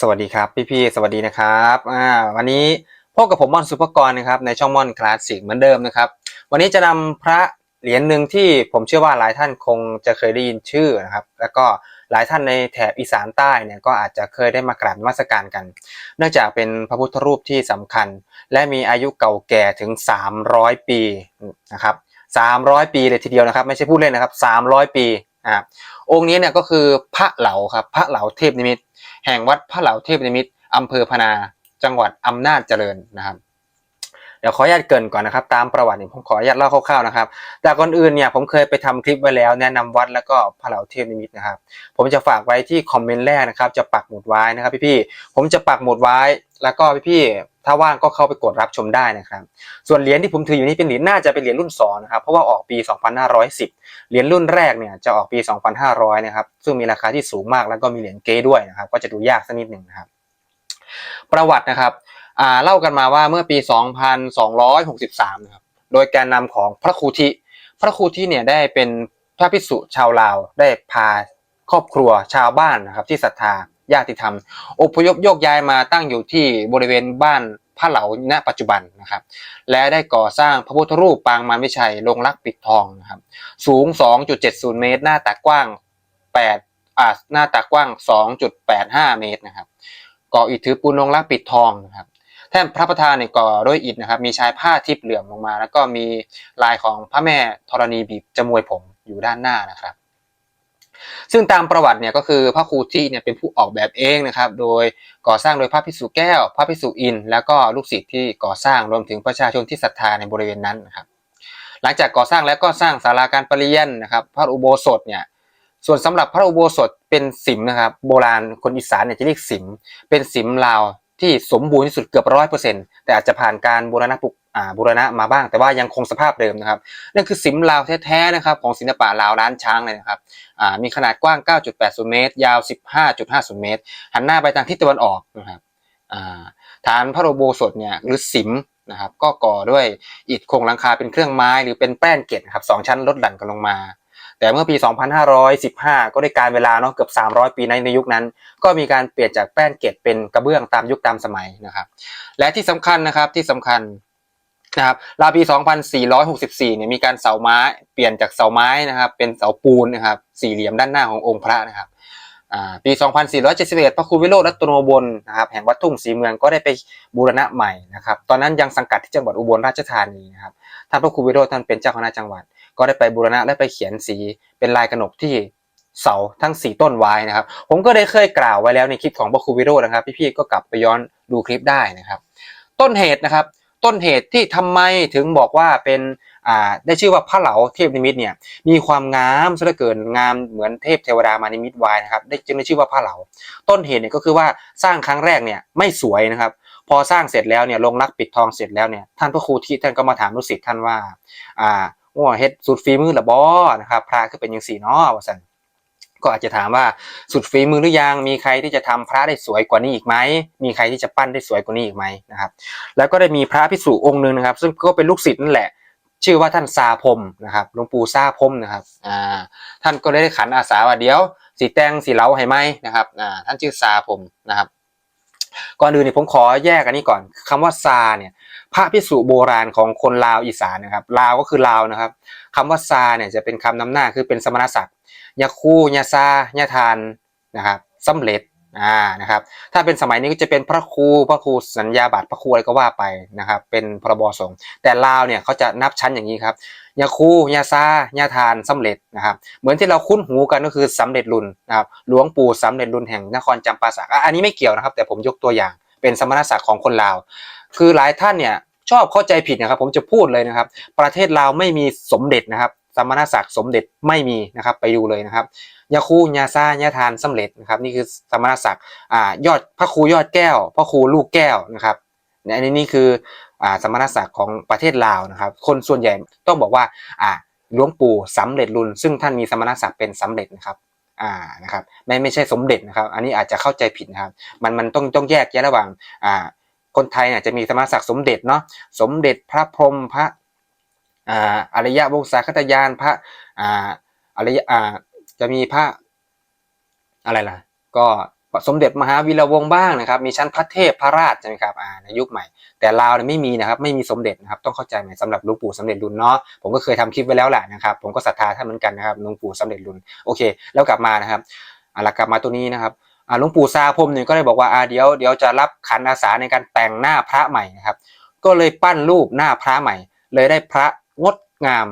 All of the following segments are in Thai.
สวัสดีครับพี่ๆสวัสดีนะครับอ่าวันนี้พบกับผมม่อนสุภกรนะครับในช่องม่อนคลาสสิกเหมือนเดิมนะครับ วันนี้จะนำพระเหรียญหนึ่งที่ผมเชื่อว่าหลายท่านคงจะเคยได้ยินชื่อนะครับ แล้วก็หลายท่านในแถบอีสานใต้เนี่ยก็อาจจะเคยได้มากราบนมัสการกัน เนื่องจากเป็นพระพุทธรูปที่สำคัญ และมีอายุเก่าแก่ถึง 300 ปีนะครับ300 ปีเลยทีเดียวนะครับ ไม่ใช่พูดเล่นนะครับ 300 ปีนะครับองค์นี้เนี่ยก็คือพระเหลาครับพระเหลาเทพนิมิต แห่งวัดพระเหลาเทพนิมิตรอำเภอพนาจังหวัดอำนาจเจริญนะครับเดี๋ยวขออนุญาตเกินก่อนนะครับ ตามประวัติเนี่ยผมขออนุญาตเล่าคร่าวๆนะครับ แต่ก่อนอื่นเนี่ยผมเคยไปทำคลิปไว้แล้ว แนะนำวัดแล้วก็พระเหลาเทพนิมิตนะครับ ผมจะฝากไว้ที่คอมเมนต์แรกนะครับ จะปักหมุดไว้นะครับ พี่ๆผมจะปักหมุดไว้แล้วก็พี่ๆ ถ้าว่างก็เข้าไปกดรับชมได้นะครับ ส่วนเหรียญที่ผมถืออยู่นี่เป็นเหรียญน่าจะเป็นเหรียญรุ่นสองนะครับ เพราะว่าออกปี 2510 เหรียญรุ่นแรกเนี่ยจะออกปี 2500 นะครับ ซึ่งมีราคาที่สูงมากแล้วก็มีเหรียญเก้ด้วยนะครับ ก็จะดูยากสักนิดหนึ่งนะครับ ประวัตินะครับเล่ากันมาว่าเมื่อปี 2263 นะครับ โดยการนำของพระครูทิ พระครูทิเนี่ยได้เป็นพระภิกษุชาวลาวได้พาครอบครัวชาวบ้านนะครับที่ศรัทธา ญาติธรรมอพยพโยกย้ายมาตั้งอยู่ที่บริเวณบ้านพระเหลาณปัจจุบันนะครับ และได้ก่อสร้างพระพุทธรูปปางมารวิชัยลงรักปิดทองนะครับสูง 2.70 เมตร หน้าตักกว้าง8อ่าหน้าตักกว้าง 2.85 เมตรนะครับก่ออิฐถือปูนลงรักปิดทองนะครับแท่นพระประธานเนี่ยก่อด้วยอิฐนะครับ มีชายผ้าทิพย์เหลื่อมลงมา แล้วก็มีลายของพระแม่ธรณีบีบจมวยผมอยู่ด้านหน้านะครับ ซึ่งตามประวัติเนี่ยก็คือพระครูที่เนี่ยเป็นผู้ออกแบบเองนะครับ โดยก่อสร้างโดยพระภิกษุแก้ว พระภิกษุอิน แล้วก็ลูกศิษย์ที่ก่อสร้างรวมถึงประชาชนที่ศรัทธาในบริเวณนั้นนะครับ หลังจากก่อสร้างแล้วก็สร้างศาลาการประเรียนนะครับ พระอุโบสถเนี่ยส่วนสำหรับพระอุโบสถเป็นสิมนะครับ โบราณคนอีสานเนี่ยจะเรียกสิม เป็นสิมลาว ที่สมบูรณ์ที่สุดเกือบร้อยเปอร์เซ็นต์แต่อาจจะผ่านการบูรณะปุกอ่าบูรณะมาบ้าง แต่ว่ายังคงสภาพเดิมนะครับนั่นคือสิมลาวแท้ๆนะครับของศิลปะลาวล้านช้างเลยนะครับอ่ามีขนาดกว้าง 9.80 เมตร ยาว 15.50 เมตร หันหน้าไปทางทิศตะวันออกนะครับอ่าฐานพระอุโบสถเนี่ยหรือสิมนะครับก็ก่อด้วยอิฐโครงหลังคาเป็นเครื่องไม้หรือเป็นแป้นเกล็ดครับสองชั้นลดหลั่นกันลงมา แต่เมื่อปี 2515 ก็ได้การเวลาเนาะเกือบ 300 ปีในในยุคนั้น ก็มีการเปลี่ยนจากแป้นเกล็ดเป็นกระเบื้องตามยุคตามสมัยนะครับ และที่สำคัญนะครับที่สำคัญนะครับราวปี 2464 เนี่ยมีการเสาไม้เปลี่ยนจากเสาไม้นะครับเป็นเสาปูนนะครับสี่เหลี่ยมด้านหน้าขององค์พระนะครับปี 2471 พระครูวิโรจน์รัตโนบลนะครับแห่งวัดทุ่งศรีเมืองก็ได้ไปบูรณะใหม่นะครับ ตอนนั้นยังสังกัดที่จังหวัดอุบลราชธานีนะครับ ท่านพระครูวิโรจน์ท่านเป็นเจ้าคณะจังหวัด ก็ได้ไปบูรณะและไปเขียนสีเป็นลายกระหนกที่เสาทั้งสี่ต้นไว้นะครับ ผมก็ได้เคยกล่าวไว้แล้วในคลิปของพระครูวิโรจน์นะครับ พี่ๆก็กลับไปย้อนดูคลิปได้นะครับ ต้นเหตุนะครับ ต้นเหตุที่ทำไมถึงบอกว่าเป็นอ่าได้ชื่อว่าพระเหลาเทพนิมิตเนี่ยมีความงามซะเหลือเกินงามเหมือนเทพเทวดามานิมิตไว้นะครับได้จึงได้ชื่อว่าพระเหลาต้นเหตุเนี่ยก็คือว่าสร้างครั้งแรกเนี่ยไม่สวยนะครับ พอสร้างเสร็จแล้วเนี่ยลงรักปิดทองเสร็จแล้วเนี่ยท่านพระครูที่ท่านก็มาถามลูกศิษย์ท่านว่าอ่า ว่าเฮ็ดสุดฝีมือหรือบ่นะครับพระคือเป็นยังสี่เนาะว่าซั่นก็อาจจะถามว่าสุดฝีมือหรือยังมีใครที่จะทำพระได้สวยกว่านี้อีกไหมมีใครที่จะปั้นได้สวยกว่านี้อีกไหมนะครับ แล้วก็ได้มีพระภิกษุองค์หนึ่งนะครับ ซึ่งก็เป็นลูกศิษย์นั่นแหละ ชื่อว่าท่านซาพมนะครับหลวงปู่ซาพมนะครับอ่าท่านก็ได้ขันอาสาว่าเดี๋ยวสีแตงสีเหลาให้ไหมนะครับอ่าท่านชื่อซาพมนะครับก่อนอื่นเนี่ยผมขอแยกอันนี้ก่อนคำว่าซาเนี่ย พระพิสุโบราณของคนลาวอีสานนะครับลาวก็คือลาวนะครับคำว่าซาเนี่ยจะเป็นคำนำหน้าคือเป็นสมณศักดิ์ยาคูยาซายาทานนะครับสำเร็จอ่านะครับ ถ้าเป็นสมัยนี้ก็จะเป็นพระครูพระครูสัญญาบัตรพระครูอะไรก็ว่าไปนะครับ เป็นพรบสงฆ์แต่ลาวเนี่ยเขาจะนับชั้นอย่างนี้ครับยาคูยาซายาทานสำเร็จนะครับ เหมือนที่เราคุ้นหูกันก็คือสำเร็จรุ่นนะครับหลวงปู่สำเร็จรุ่นแห่งนครจำปาสักอันนี้ไม่เกี่ยวนะครับ แต่ผมยกตัวอย่าง เป็นสมณศักดิ์ของคนลาว คือหลายท่านเนี่ยชอบเข้าใจผิดนะครับผมจะพูดเลยนะครับ ประเทศลาวไม่มีสมเด็จนะครับ สมณศักดิ์สมเด็จไม่มีนะครับไปดูเลยนะครับยาคูยาซายาทานสำเร็จนะครับนี่คือสมณศักดิ์อ่ายอดพระครูยอดแก้วพระครูลูกแก้วนะครับเนี่ยอันนี้นี่คืออ่าสมณศักดิ์ของประเทศลาวนะครับ คนส่วนใหญ่ต้องบอกว่าอ่าหลวงปู่สำเร็จรุ่นซึ่งท่านมีสมณศักดิ์เป็นสำเร็จนะครับ อ่านะครับไม่ไม่ใช่สมเด็จนะครับ อันนี้อาจจะเข้าใจผิดนะครับ มันมันต้องต้องแยกแยะระหว่างอ่าคนไทยเนี่ยจะมีสมณศักดิ์สมเด็จเนาะสมเด็จพระพรหมพระอ่าอริยวงศาคตยานพระอ่าอริยอ่าจะมีพระอะไรล่ะ ก็ สมเด็จมหาวีระวงศ์บ้างนะครับมีชั้นพระเทพพระราชใช่ไหมครับอ่าในยุคใหม่ แต่ลาวเนี่ยไม่มีนะครับไม่มีสมเด็จนะครับต้องเข้าใจใหม่สำหรับหลวงปู่สำเร็จรุนเนาะผมก็เคยทำคลิปไว้แล้วแหละนะครับผมก็ศรัทธาท่านเหมือนกันนะครับหลวงปู่สำเร็จรุนโอเค แล้วกลับมานะครับอะแล้วกลับมาตัวนี้นะครับอ่าหลวงปู่ซาพรมเนี่ยก็เลยบอกว่าอ่าเดี๋ยวเดี๋ยวจะรับขันอาสาในการแต่งหน้าพระใหม่นะครับก็เลยปั้นรูปหน้าพระใหม่ เลยได้พระงดงาม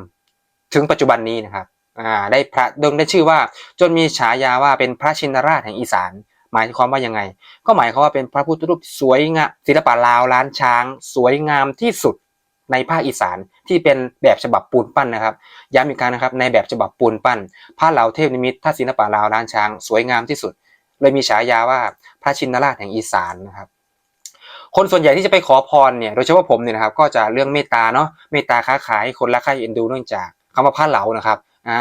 ถึงปัจจุบันนี้นะครับอ่าได้พระดงได้ชื่อว่าจนมีฉายาว่าเป็นพระชินราชแห่งอีสาน หมายความว่ายังไง ก็หมายความว่าเป็นพระพุทธรูปสวยงามศิลปะลาวล้านช้าง สวยงามที่สุดในภาคอีสานที่เป็นแบบฉบับปูนปั้นนะครับย้ำอีกครั้งนะครับในแบบฉบับปูนปั้น พระเหล่าเทพนิมิตรถ้าศิลปะลาวล้านช้าง สวยงามที่สุด เลยมีฉายาว่าพระชินราชแห่งอีสานนะครับคนส่วนใหญ่ที่จะไปขอพรเนี่ยโดยเฉพาะผมเนี่ยนะครับก็จะเรื่องเมตตาเนาะเมตตาค้าขายคนรักใคร่เอ็นดูเนื่องจากคำว่าพระเหล่านะครับอ่า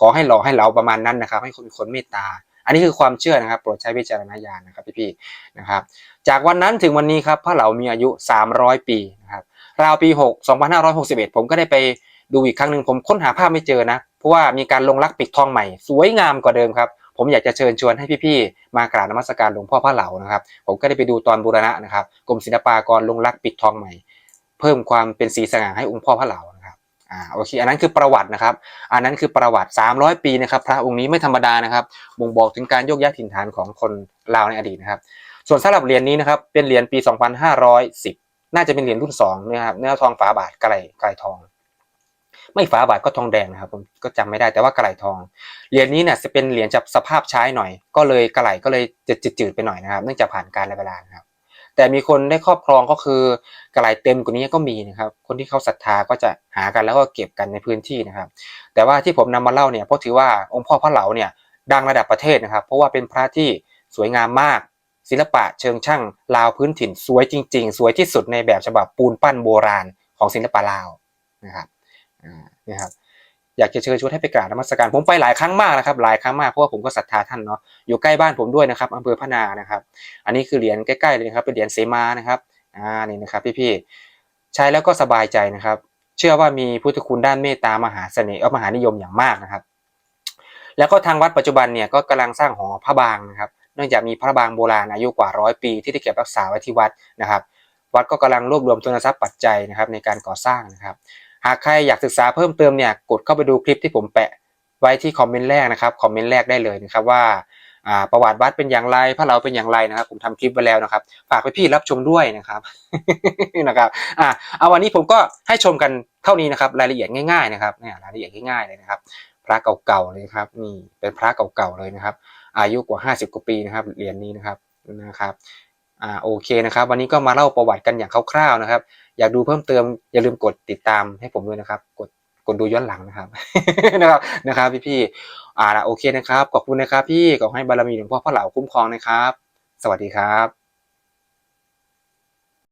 ขอให้หล่อให้เหลาประมาณนั้นนะครับ ให้คนมีคนเมตตา อันนี้คือความเชื่อนะครับโปรดใช้วิจารณญาณนะครับพี่ๆนะครับจากวันนั้นถึงวันนี้ครับพระเหลามีอายุ 300 ปีนะครับราวปี 6 2561 ผมก็ได้ไปดูอีกครั้งหนึ่งผมค้นหาภาพไม่เจอนะเพราะว่ามีการลงรักปิดทองใหม่ สวยงามกว่าเดิมครับผมอยากจะเชิญชวนให้พี่ๆ มากราบนมัสการหลวงพ่อพระเหลานะครับ ผมก็ได้ไปดูตอนบูรณะนะครับกรมศิลปากรลงรักปิดทองใหม่ เพิ่มความเป็นสีสง่าให้องค์พ่อพระเหลา อ่าโอเคอันนั้นคือประวัตินะครับ อันนั้นคือประวัติ 300 ปีนะครับ พระองค์นี้ไม่ธรรมดานะครับบ่งบอกถึงการโยกย้ายถิ่นฐานของคนลาวในอดีตนะครับ ส่วนสำหรับเหรียญนี้นะครับเป็นเหรียญปี 2510 น่าจะเป็นเหรียญรุ่น2นะครับเนื้อทองฝาบาทกระไหลกระไหลทอง ไม่ฝาบาทก็ทองแดงนะครับผมก็จำไม่ได้แต่ว่ากระไหลทองเหรียญนี้เนี่ยจะเป็นเหรียญจากสภาพใช้หน่อย ก็เลยกระไหลก็เลยจะจืดๆไปหน่อยนะครับ เนื่องจากผ่านการและเวลานะครับ แต่มีคนได้ครอบครองก็คือกระไหลเต็มกว่านี้ก็มีนะครับ คนที่เขาศรัทธาก็จะหากันแล้วก็เก็บกันในพื้นที่นะครับ แต่ว่าที่ผมนำมาเล่าเนี่ยเพราะถือว่าองค์พ่อพระเหลาเนี่ยดังระดับประเทศนะครับ เพราะว่าเป็นพระที่สวยงามมาก ศิลปะเชิงช่างลาวพื้นถิ่นสวยจริง ๆ สวยที่สุดในแบบฉบับปูนปั้นโบราณของศิลปะลาวนะครับนี่ครับ อยากจะเชิญชวนให้ไปกราบนมัสการผมไปหลายครั้งมากนะครับหลายครั้งมากเพราะว่าผมก็ศรัทธาท่านเนาะอยู่ใกล้บ้านผมด้วยนะครับอำเภอพะนานะครับ อันนี้คือเหรียญใกล้ๆเลยนะครับเป็นเหรียญเสมานะครับอ่านี่นะครับพี่ๆใช้แล้วก็สบายใจนะครับ เชื่อว่ามีพุทธคุณด้านเมตตามหาเสน่ห์เออมหานิยมอย่างมากนะครับ แล้วก็ทางวัดปัจจุบันเนี่ยก็กำลังสร้างหอพระบางนะครับเนื่องจากมีพระบางโบราณอายุกว่าร้อยปี ที่ได้เก็บรักษาไว้ที่วัดนะครับ วัดก็กำลังรวบรวมทุนทรัพย์ปัจจัยนะครับในการก่อสร้างนะครับ หากใครอยากศึกษาเพิ่มเติมเนี่ยกดเข้าไปดูคลิปที่ผมแปะไว้ที่คอมเมนต์แรกนะครับคอมเมนต์แรกได้เลยนะครับว่าประวัติวัดเป็นอย่างไรพระเราเป็นอย่างไรนะครับ ผมทำคลิปไว้แล้วนะครับ ฝากไปพี่รับชมด้วยนะครับนะครับอ่าเอาวันนี้ผมก็ให้ชมกันเท่านี้นะครับรายละเอียดง่ายๆนะครับเนี่ยรายละเอียดง่ายๆเลยนะครับ พระเก่าๆเลยครับนี่เป็นพระเก่าๆเลยนะครับ อายุกว่า 50 กว่าปีนะครับเหรียญนี้นะครับนะครับ อ่าโอเคนะครับ วันนี้ก็มาเล่าประวัติกันอย่างคร่าวๆนะครับ อยากดูเพิ่มเติมอย่าลืมกดติดตามให้ผมด้วยนะครับ กดกดดูย้อนหลังนะครับนะครับนะครับ พี่พี่ๆอ่าละโอเคนะครับ ขอบคุณนะครับ พี่ขอให้บารมีหลวงพ่อพระเหล่าคุ้มครองนะครับ สวัสดีครับ